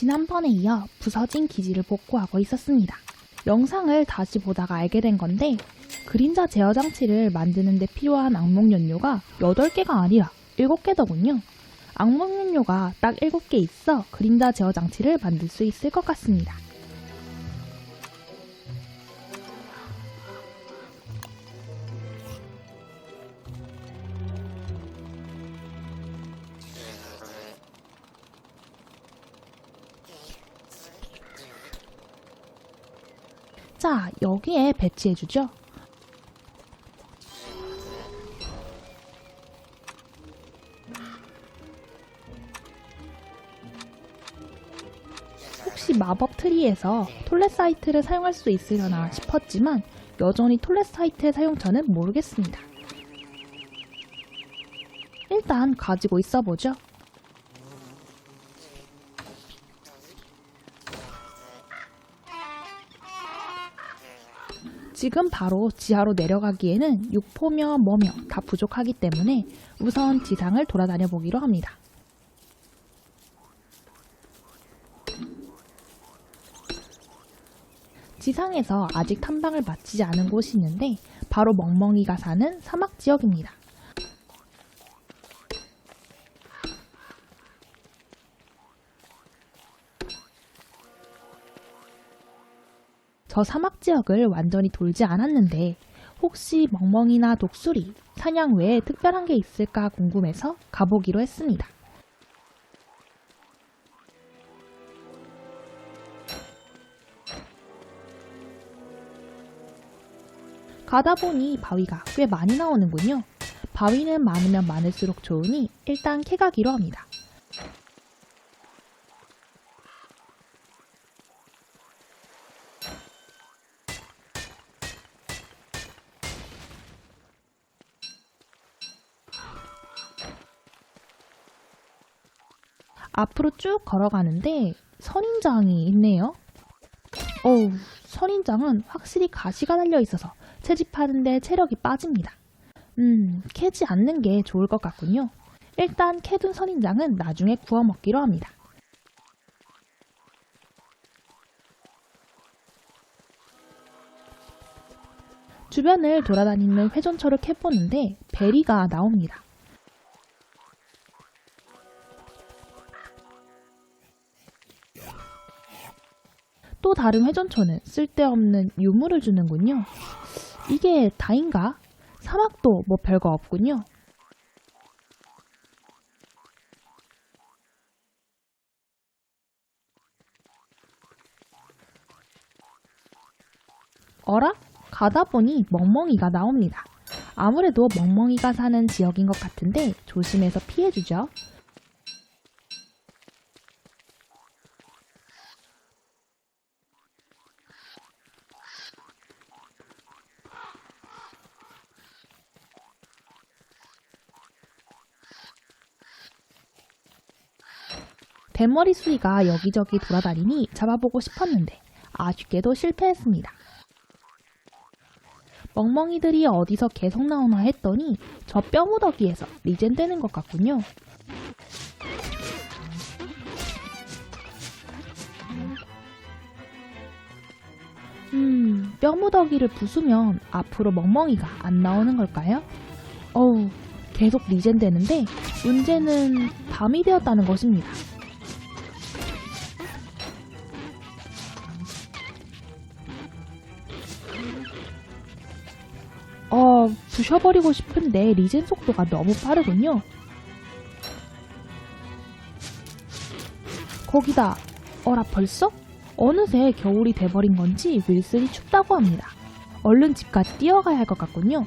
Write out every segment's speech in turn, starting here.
지난번에 이어 부서진 기지를 복구하고 있었습니다. 영상을 다시 보다가 알게 된 건데 그림자 제어 장치를 만드는 데 필요한 악몽 연료가 8개가 아니라 7개더군요. 악몽 연료가 딱 7개 있어 그림자 제어 장치를 만들 수 있을 것 같습니다. 여기에 배치해주죠. 혹시 마법 트리에서 톨렛 사이트를 사용할 수 있으려나 싶었지만 여전히 톨렛 사이트의 사용처는 모르겠습니다. 일단 가지고 있어 보죠. 지금 바로 지하로 내려가기에는 육포며 뭐며 다 부족하기 때문에 우선 지상을 돌아다녀 보기로 합니다. 지상에서 아직 탐방을 마치지 않은 곳이 있는데 바로 멍멍이가 사는 사막 지역입니다. 저 사막 지역을 완전히 돌지 않았는데 혹시 멍멍이나 독수리, 사냥 외에 특별한 게 있을까 궁금해서 가보기로 했습니다. 가다 보니 바위가 꽤 많이 나오는군요. 바위는 많으면 많을수록 좋으니 일단 캐가기로 합니다. 앞으로 쭉 걸어가는데 선인장이 있네요. 어우, 선인장은 확실히 가시가 달려 있어서 채집하는데 체력이 빠집니다. 음, 캐지 않는 게 좋을 것 같군요. 일단 캐둔 선인장은 나중에 구워 먹기로 합니다. 주변을 돌아다니는 회전초를 캐보는데 베리가 나옵니다. 또 다른 회전초는 쓸데없는 유물을 주는군요. 이게 다인가? 사막도 뭐 별거 없군요. 어라? 가다 보니 멍멍이가 나옵니다. 아무래도 멍멍이가 사는 지역인 것 같은데 조심해서 피해주죠. 대머리 수리가 여기저기 돌아다니니 잡아보고 싶었는데 아쉽게도 실패했습니다. 멍멍이들이 어디서 계속 나오나 했더니 저 뼈무더기에서 리젠되는 것 같군요. 음, 뼈무더기를 부수면 앞으로 멍멍이가 안 나오는 걸까요? 어우, 계속 리젠되는데 문제는 밤이 되었다는 것입니다. 부셔버리고 싶은데 리젠 속도가 너무 빠르군요. 거기다, 어라 벌써? 어느새 겨울이 돼버린 건지 윌슨이 춥다고 합니다. 얼른 집까지 뛰어가야 할 것 같군요.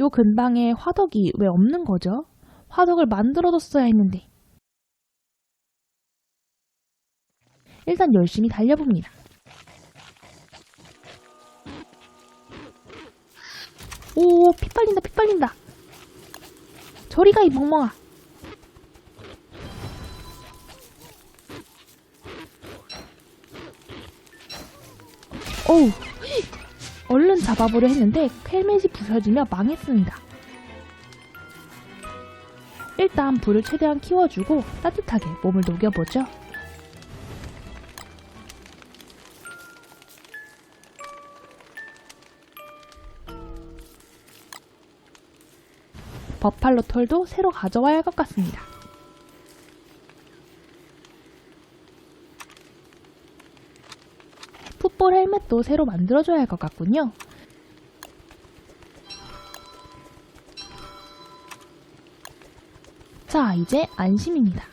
요 근방에 화덕이 왜 없는 거죠? 화덕을 만들어뒀어야 했는데. 일단 열심히 달려봅니다. 오, 피 빨린다, 피 빨린다. 저리 가, 이 멍멍아. 어우, 얼른 잡아보려 했는데 헬멧이 부서지며 망했습니다. 일단 불을 최대한 키워주고 따뜻하게 몸을 녹여보죠. 버팔로 털도 새로 가져와야 할 것 같습니다. 풋볼 헬멧도 새로 만들어줘야 할 것 같군요. 자, 이제 안심입니다.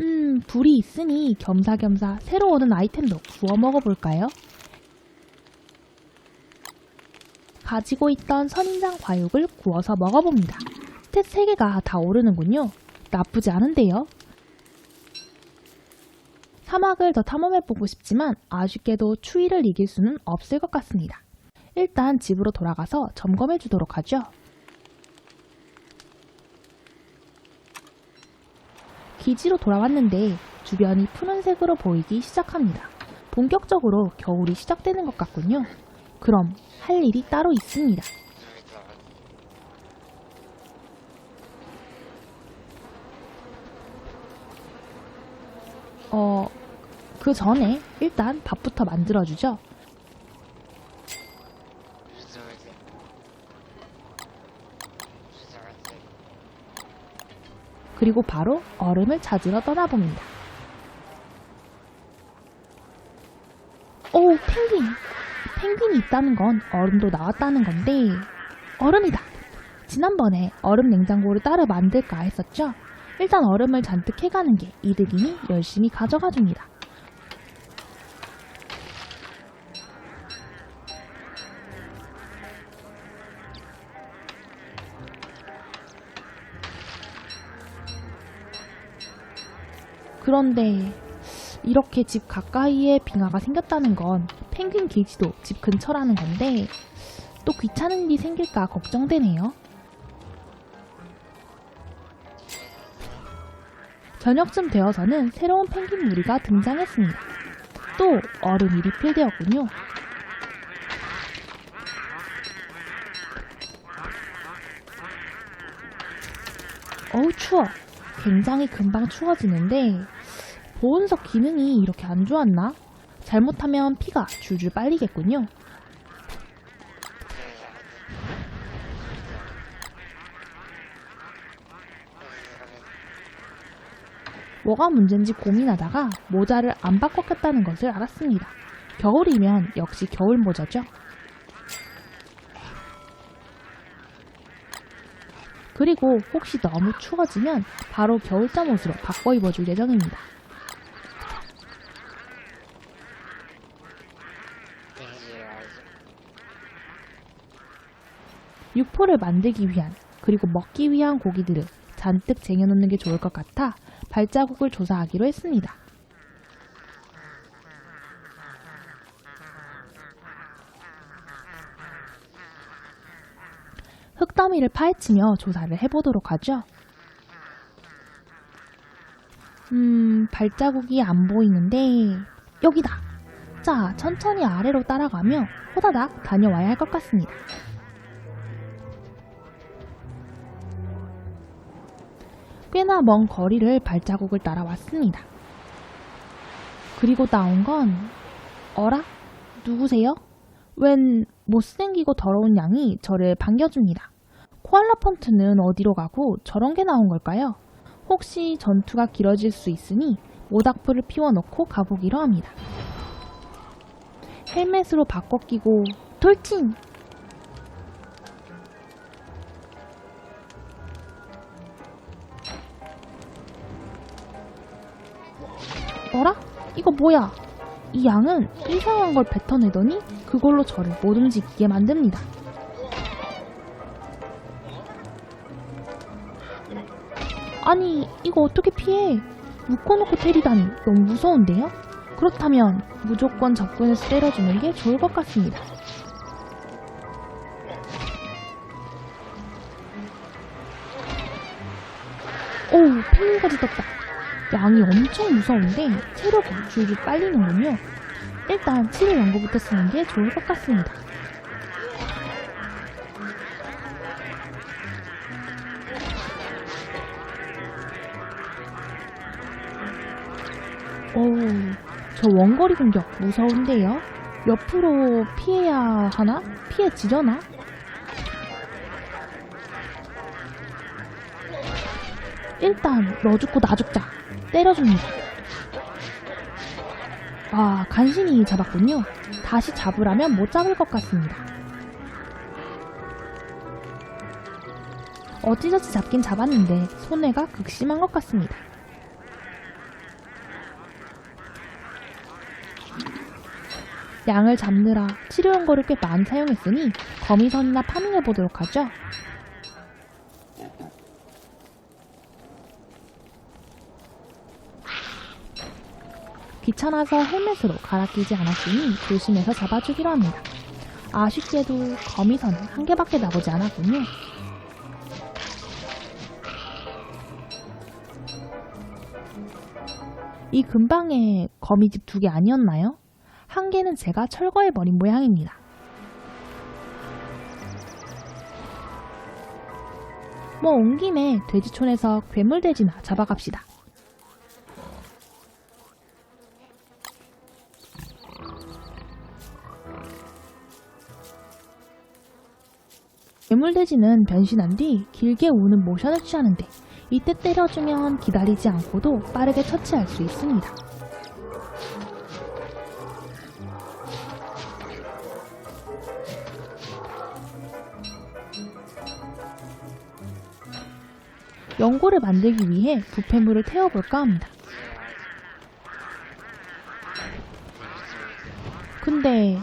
음, 불이 있으니 겸사겸사 새로 얻은 아이템도 구워 먹어볼까요? 가지고 있던 선인장 과육을 구워서 먹어봅니다. 스탯 3개가 다 오르는군요. 나쁘지 않은데요? 사막을 더 탐험해보고 싶지만 아쉽게도 추위를 이길 수는 없을 것 같습니다. 일단 집으로 돌아가서 점검해 주도록 하죠. 기지로 돌아왔는데 주변이 푸른색으로 보이기 시작합니다. 본격적으로 겨울이 시작되는 것 같군요. 그럼 할 일이 따로 있습니다. 어, 그 전에 일단 밥부터 만들어주죠. 그리고 바로 얼음을 찾으러 떠나봅니다. 오, 펭귄! 펭귄이 있다는 건 얼음도 나왔다는 건데, 얼음이다! 지난번에 얼음 냉장고를 따로 만들까 했었죠? 일단 얼음을 잔뜩 해가는 게 이득이니 열심히 가져가 줍니다. 그런데 이렇게 집 가까이에 빙하가 생겼다는 건 펭귄 기지도 집 근처라는 건데 또 귀찮은 일이 생길까 걱정되네요. 저녁쯤 되어서는 새로운 펭귄 무리가 등장했습니다. 또 얼음이 리필되었군요. 어우 추워. 굉장히 금방 추워지는데 보온석 기능이 이렇게 안 좋았나? 잘못하면 피가 줄줄 빨리겠군요. 뭐가 문제인지 고민하다가 모자를 안 바꿨겠다는 것을 알았습니다. 겨울이면 역시 겨울 모자죠. 그리고 혹시 너무 추워지면 바로 겨울잠 옷으로 바꿔 입어줄 예정입니다. 육포를 만들기 위한 그리고 먹기 위한 고기들을 잔뜩 쟁여놓는 게 좋을 것 같아 발자국을 조사하기로 했습니다. 흙더미를 파헤치며 조사를 해보도록 하죠. 음, 발자국이 안 보이는데 여기다. 자, 천천히 아래로 따라가며 호다닥 다녀와야 할 것 같습니다. 꽤나 먼 거리를 발자국을 따라왔습니다. 그리고 나온 건 어라? 누구세요? 웬 못생기고 더러운 양이 저를 반겨줍니다. 코알라 펀트는 어디로 가고 저런 게 나온 걸까요? 혹시 전투가 길어질 수 있으니 모닥불을 피워놓고 가보기로 합니다. 헬멧으로 바꿔 끼고 돌진! 어라? 이거 뭐야? 이 양은 이상한 걸 뱉어내더니 그걸로 저를 못 움직이게 만듭니다. 아니, 이거 어떻게 피해? 묶어놓고 때리다니 너무 무서운데요? 그렇다면 무조건 접근해서 때려주는 게 좋을 것 같습니다. 오, 펭귄까지 떴다. 양이 엄청 무서운데 체력이 줄줄 빨리는군요. 일단 치료 연고부터 쓰는 게 좋을 것 같습니다. 오, 저 원거리 공격 무서운데요? 옆으로 피해야 하나? 피해지려나? 일단 너 죽고 나 죽자. 때려줍니다. 아, 간신히 잡았군요. 다시 잡으라면 못 잡을 것 같습니다. 어찌저찌 잡긴 잡았는데 손해가 극심한 것 같습니다. 양을 잡느라 치료 연고를 꽤 많이 사용했으니 거미선이나 파밍해 보도록 하죠. 귀찮아서 헬멧으로 갈아 끼지 않았으니 조심해서 잡아주기로 합니다. 아쉽게도 거미선은 한 개밖에 나오지 않았군요. 이 근방에 거미집 두 개 아니었나요? 한 개는 제가 철거해버린 모양입니다. 뭐 온 김에 돼지촌에서 괴물돼지나 잡아갑시다. 괴물돼지는 변신한 뒤 길게 우는 모션을 취하는데 이때 때려주면 기다리지 않고도 빠르게 처치할 수 있습니다. 연고를 만들기 위해 부패물을 태워볼까 합니다. 근데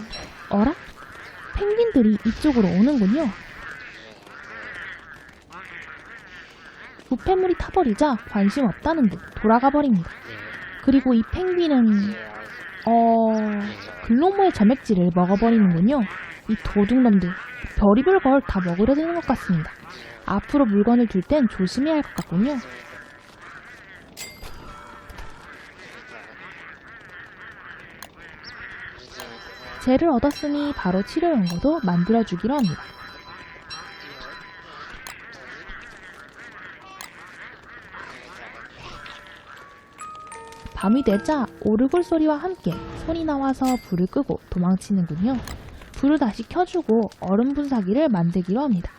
어라? 펭귄들이 이쪽으로 오는군요. 부패물이 타버리자 관심 없다는 듯 돌아가 버립니다. 그리고 이 펭귄은 어 글로모의 점액질을 먹어버리는군요. 이 도둑놈들 별의별 걸 다 먹으려 드는 것 같습니다. 앞으로 물건을 둘 땐 조심해야 할 것 같군요. 젤을 얻었으니 바로 치료 연고도 만들어주기로 합니다. 밤이 되자 오르골 소리와 함께 손이 나와서 불을 끄고 도망치는군요. 불을 다시 켜주고 얼음 분사기를 만들기로 합니다.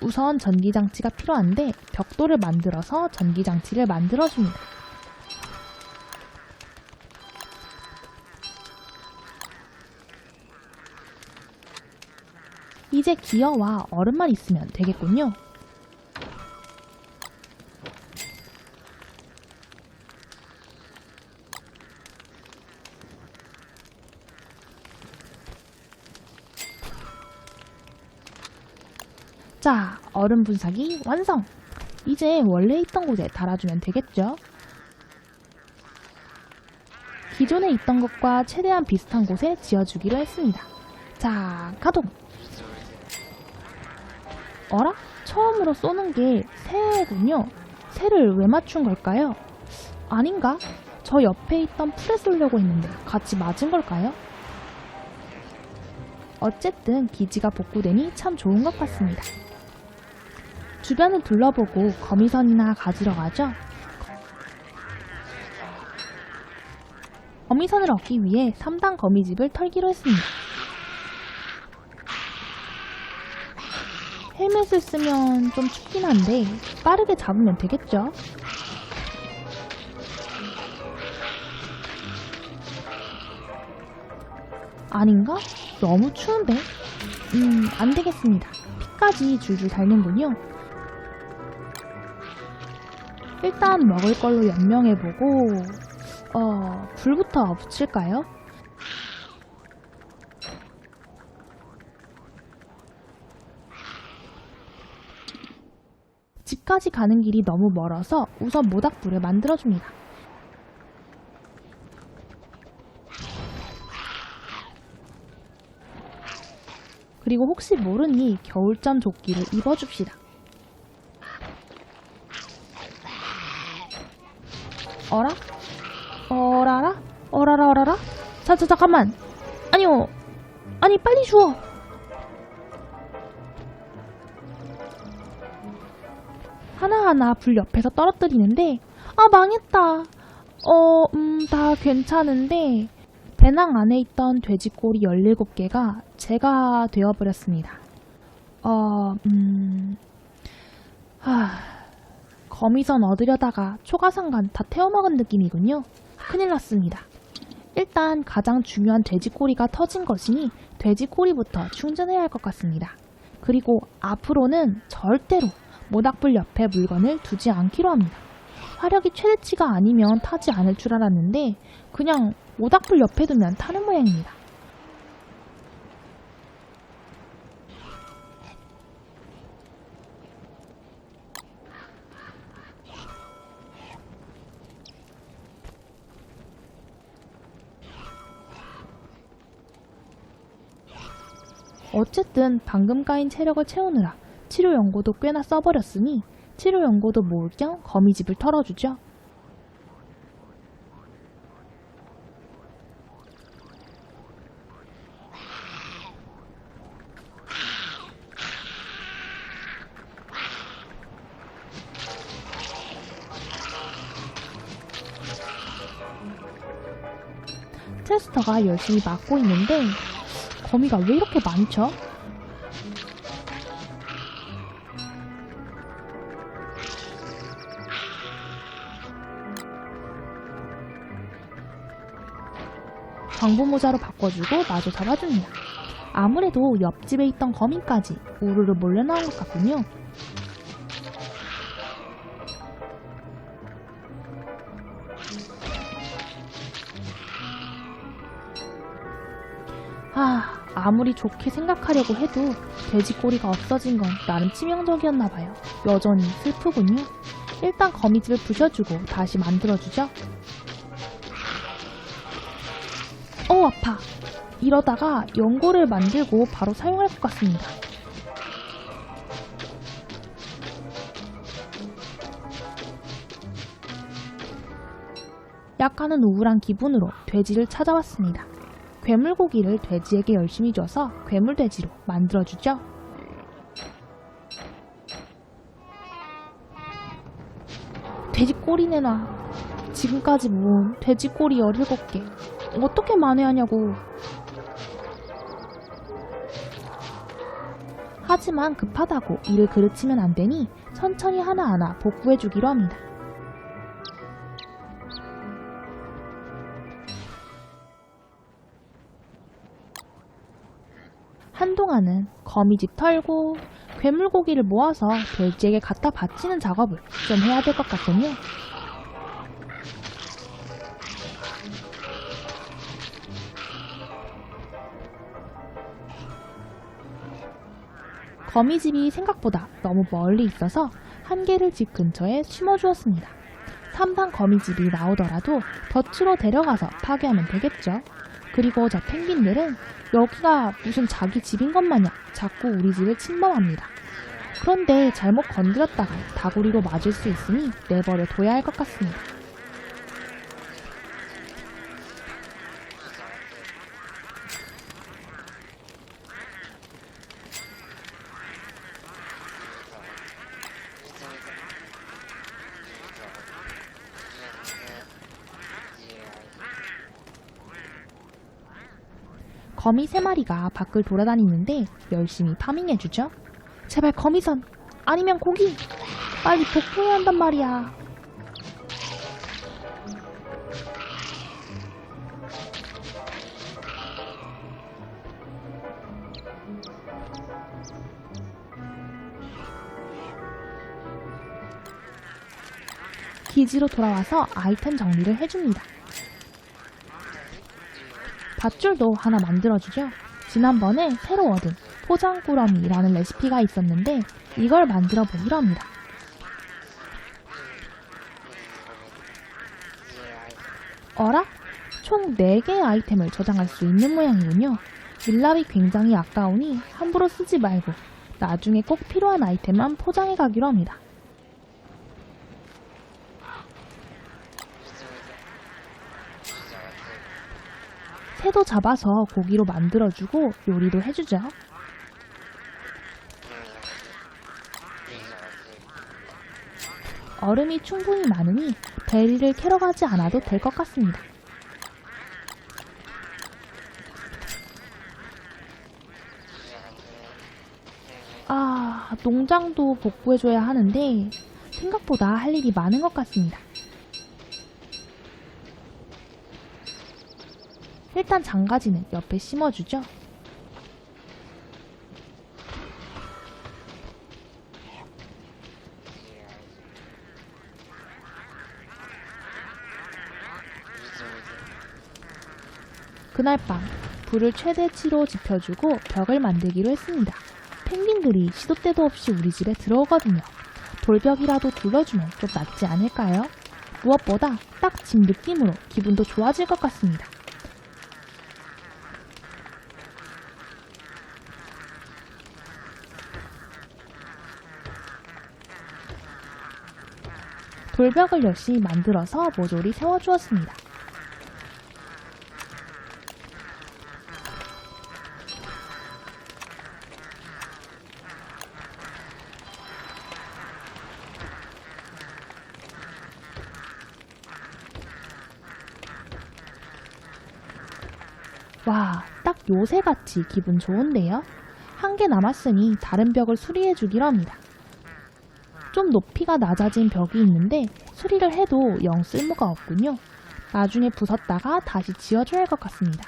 우선 전기장치가 필요한데 벽돌을 만들어서 전기장치를 만들어줍니다. 이제 기어와 얼음만 있으면 되겠군요. 자, 얼음 분사기 완성! 이제 원래 있던 곳에 달아주면 되겠죠? 기존에 있던 것과 최대한 비슷한 곳에 지어주기로 했습니다. 자, 가동! 어라? 처음으로 쏘는 게 새군요. 새를 왜 맞춘 걸까요? 아닌가? 저 옆에 있던 풀에 쏘려고 했는데 같이 맞은 걸까요? 어쨌든 기지가 복구되니 참 좋은 것 같습니다. 주변을 둘러보고 거미선이나 가지러 가죠. 거미선을 얻기 위해 3단 거미집을 털기로 했습니다. 헬멧을 쓰면 좀 춥긴 한데 빠르게 잡으면 되겠죠? 아닌가? 너무 추운데? 음, 안 되겠습니다. 피까지 줄줄 달는군요. 일단 먹을 걸로 연명해보고, 어, 불부터 붙일까요? 집까지 가는 길이 너무 멀어서 우선 모닥불을 만들어줍니다. 그리고 혹시 모르니 겨울잠 조끼를 입어줍시다. 어라? 어라라? 어라라 어라라? 자, 자, 잠깐만. 아니요. 아니, 빨리 주워. 하나하나 불 옆에서 떨어뜨리는데, 아, 망했다. 어, 음, 다 괜찮은데, 배낭 안에 있던 돼지꼬리 17개가 제가 되어버렸습니다. 어, 음, 하, 거미선 얻으려다가 초가상간 다 태워먹은 느낌이군요. 큰일 났습니다. 일단 가장 중요한 돼지꼬리가 터진 것이니 돼지꼬리부터 충전해야 할 것 같습니다. 그리고 앞으로는 절대로 모닥불 옆에 물건을 두지 않기로 합니다. 화력이 최대치가 아니면 타지 않을 줄 알았는데 그냥 모닥불 옆에 두면 타는 모양입니다. 어쨌든 방금 까인 체력을 채우느라 치료 연고도 꽤나 써버렸으니 치료 연고도 모을 겸 거미집을 털어주죠. 테스터가 열심히 막고 있는데 거미가 왜 이렇게 많죠? 광부 모자로 바꿔주고 마저 잡아줍니다. 아무래도 옆집에 있던 거미까지 우르르 몰려 나온 것 같군요. 아, 아무리 좋게 생각하려고 해도 돼지꼬리가 없어진 건 나름 치명적이었나 봐요. 여전히 슬프군요. 일단 거미집을 부셔주고 다시 만들어주죠. 어, 아파. 이러다가 연고를 만들고 바로 사용할 것 같습니다. 약간은 우울한 기분으로 돼지를 찾아왔습니다. 괴물고기를 돼지에게 열심히 줘서 괴물돼지로 만들어주죠. 돼지 꼬리 내놔. 지금까지 모은 돼지 꼬리 17개. 어떻게 만회하냐고. 하지만 급하다고 일을 그르치면 안 되니 천천히 하나하나 복구해주기로 합니다. 한동안은 거미집 털고 괴물고기를 모아서 돼지에게 갖다 바치는 작업을 좀 해야 될 것 같군요. 거미집이 생각보다 너무 멀리 있어서 한 개를 집 근처에 심어주었습니다. 3단 거미집이 나오더라도 덫으로 데려가서 파괴하면 되겠죠. 그리고 저 펭귄들은 여기가 무슨 자기 집인 것 마냥 자꾸 우리 집을 침범합니다. 그런데 잘못 건드렸다가 다구리로 맞을 수 있으니 내버려 둬야 할 것 같습니다. 거미 세 마리가 밖을 돌아다니는데 열심히 파밍해주죠. 제발 거미선 아니면 고기 빨리 복구해야 한단 말이야. 기지로 돌아와서 아이템 정리를 해줍니다. 밧줄도 하나 만들어주죠. 지난번에 새로 얻은 포장꾸러미라는 레시피가 있었는데 이걸 만들어 보기로 합니다. 어라? 총 4개의 아이템을 저장할 수 있는 모양이군요. 밀랍이 굉장히 아까우니 함부로 쓰지 말고 나중에 꼭 필요한 아이템만 포장해 가기로 합니다. 새도 잡아서 고기로 만들어주고 요리도 해주죠. 얼음이 충분히 많으니 베리를 캐러 가지 않아도 될 것 같습니다. 아, 농장도 복구해줘야 하는데 생각보다 할 일이 많은 것 같습니다. 일단 장가지는 옆에 심어주죠. 그날 밤 불을 최대치로 지펴주고 벽을 만들기로 했습니다. 펭귄들이 시도 때도 없이 우리 집에 들어오거든요. 돌벽이라도 둘러주면 좀 낫지 않을까요? 무엇보다 딱 집 느낌으로 기분도 좋아질 것 같습니다. 돌벽을 열심히 만들어서 모조리 세워주었습니다. 와, 딱 요새같이 기분 좋은데요? 한 개 남았으니 다른 벽을 수리해주기로 합니다. 좀 높이가 낮아진 벽이 있는데 수리를 해도 영 쓸모가 없군요. 나중에 부쉈다가 다시 지어줘야 할 것 같습니다.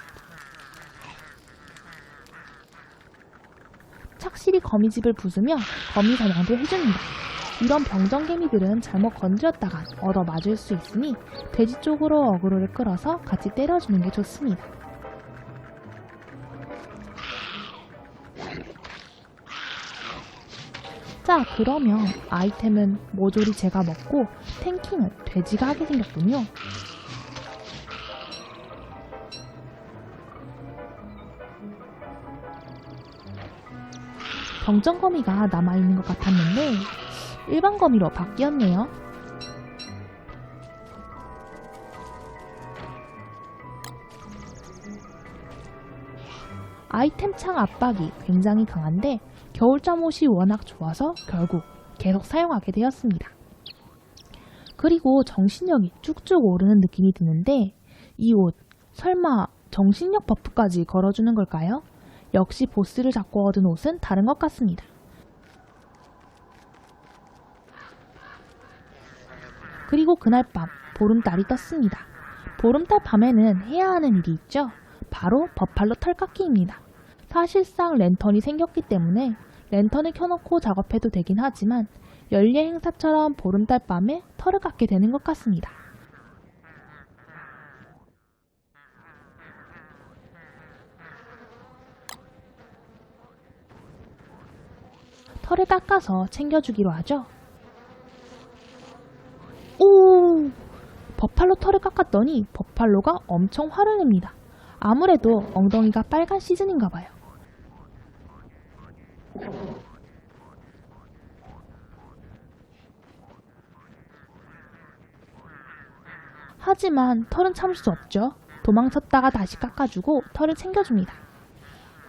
착실히 거미집을 부수며 거미 사냥도 해줍니다. 이런 병정개미들은 잘못 건드렸다가 얻어 맞을 수 있으니 돼지 쪽으로 어그로를 끌어서 같이 때려주는 게 좋습니다. 자, 그러면 아이템은 모조리 제가 먹고 탱킹은 돼지가 하게 생겼군요. 병정 거미가 남아있는 것 같았는데 일반 거미로 바뀌었네요. 아이템 창 압박이 굉장히 강한데 겨울 잠 옷이 워낙 좋아서 결국 계속 사용하게 되었습니다. 그리고 정신력이 쭉쭉 오르는 느낌이 드는데 이 옷 설마 정신력 버프까지 걸어주는 걸까요? 역시 보스를 잡고 얻은 옷은 다른 것 같습니다. 그리고 그날 밤 보름달이 떴습니다. 보름달 밤에는 해야 하는 일이 있죠. 바로 버팔로 털깎기입니다. 사실상 랜턴이 생겼기 때문에 랜턴을 켜놓고 작업해도 되긴 하지만 연례 행사처럼 보름달 밤에 털을 깎게 되는 것 같습니다. 털을 깎아서 챙겨주기로 하죠. 오! 버팔로 털을 깎았더니 버팔로가 엄청 화를 냅니다. 아무래도 엉덩이가 빨간 시즌인가 봐요. 하지만 털은 참을 수 없죠. 도망쳤다가 다시 깎아주고 털을 챙겨줍니다.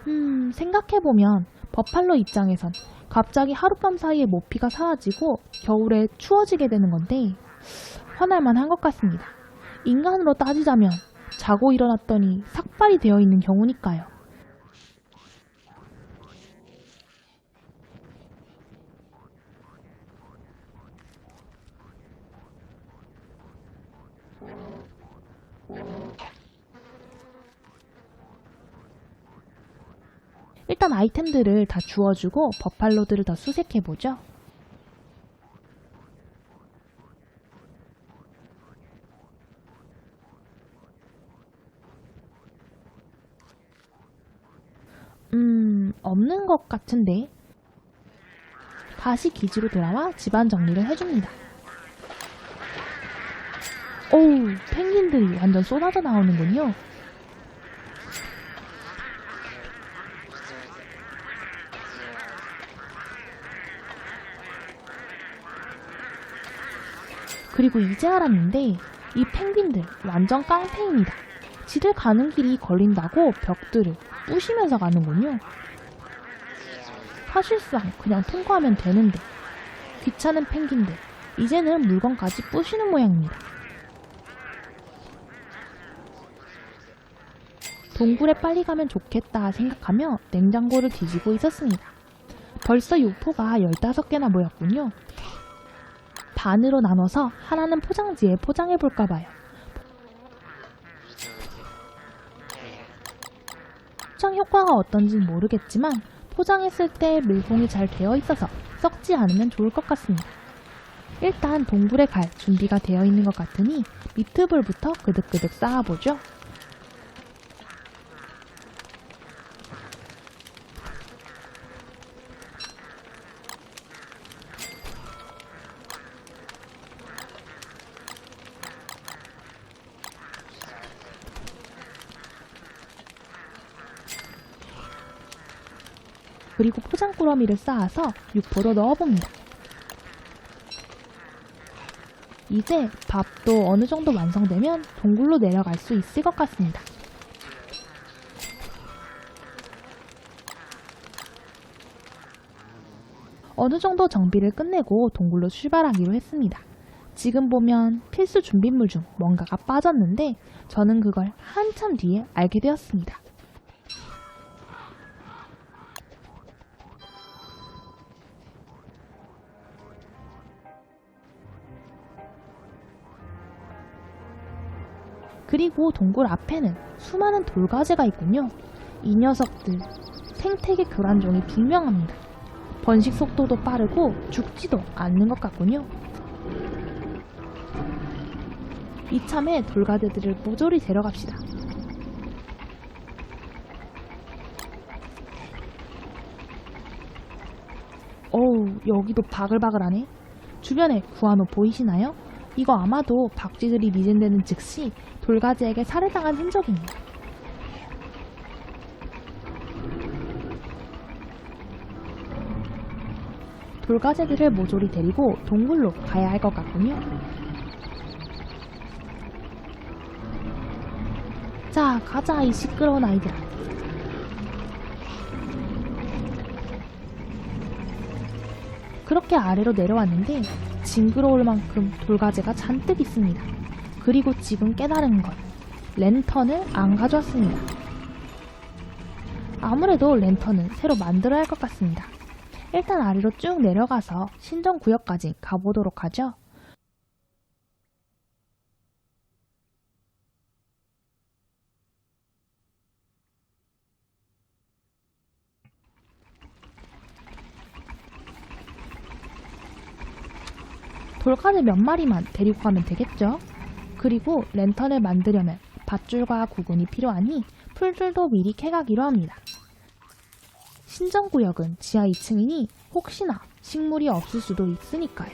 음, 생각해보면 버팔로 입장에선 갑자기 하룻밤 사이에 모피가 사라지고 겨울에 추워지게 되는 건데 화날만 한 것 같습니다. 인간으로 따지자면 자고 일어났더니 삭발이 되어 있는 경우니까요. 일단 아이템들을 다 주워주고 버팔로들을 더 수색해보죠. 음, 없는 것 같은데. 다시 기지로 돌아와 집안 정리를 해줍니다. 오우, 펭귄들이 완전 쏟아져 나오는군요. 그리고 이제 알았는데 이 펭귄들 완전 깡패입니다. 지들 가는 길이 걸린다고 벽들을 부시면서 가는군요. 사실상 그냥 통과하면 되는데 귀찮은 펭귄들 이제는 물건까지 부시는 모양입니다. 동굴에 빨리 가면 좋겠다 생각하며 냉장고를 뒤지고 있었습니다. 벌써 육포가 15개나 모였군요. 반으로 나눠서 하나는 포장지에 포장해 볼까 봐요. 포장 효과가 어떤지는 모르겠지만 포장했을 때 밀봉이 잘 되어 있어서 썩지 않으면 좋을 것 같습니다. 일단 동굴에 갈 준비가 되어 있는 것 같으니 미트볼부터 그득그득 쌓아보죠. 그리고 포장꾸러미를 쌓아서 육포로 넣어봅니다. 이제 밥도 어느 정도 완성되면 동굴로 내려갈 수 있을 것 같습니다. 어느 정도 정비를 끝내고 동굴로 출발하기로 했습니다. 지금 보면 필수 준비물 중 뭔가가 빠졌는데 저는 그걸 한참 뒤에 알게 되었습니다. 그리고 동굴 앞에는 수많은 돌가재가 있군요. 이 녀석들 생태계 교란종이 분명합니다. 번식 속도도 빠르고 죽지도 않는 것 같군요. 이참에 돌가재들을 모조리 데려갑시다. 어우, 여기도 바글바글하네. 주변에 구한호 보이시나요? 이거 아마도 박쥐들이 미진되는 즉시 돌가지에게 살해당한 흔적입니다. 돌가지들을 모조리 데리고 동굴로 가야 할 것 같군요. 자, 가자, 이 시끄러운 아이들아. 그렇게 아래로 내려왔는데 징그러울 만큼 돌가재가 잔뜩 있습니다. 그리고 지금 깨달은 것. 랜턴을 안 가져왔습니다. 아무래도 랜턴은 새로 만들어야 할 것 같습니다. 일단 아래로 쭉 내려가서 신전 구역까지 가보도록 하죠. 돌가지 몇 마리만 데리고 가면 되겠죠? 그리고 랜턴을 만들려면 밧줄과 구근이 필요하니 풀들도 미리 캐가기로 합니다. 신전구역은 지하 2층이니 혹시나 식물이 없을 수도 있으니까요.